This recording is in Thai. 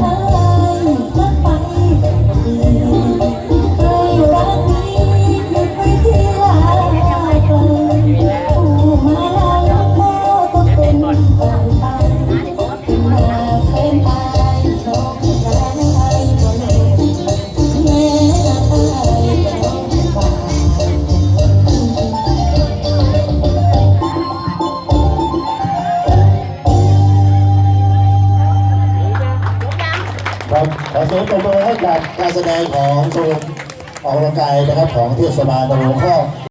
อ แสดงของกรมออกกำลังกายนะครับของเทศบาลตำบลข้อ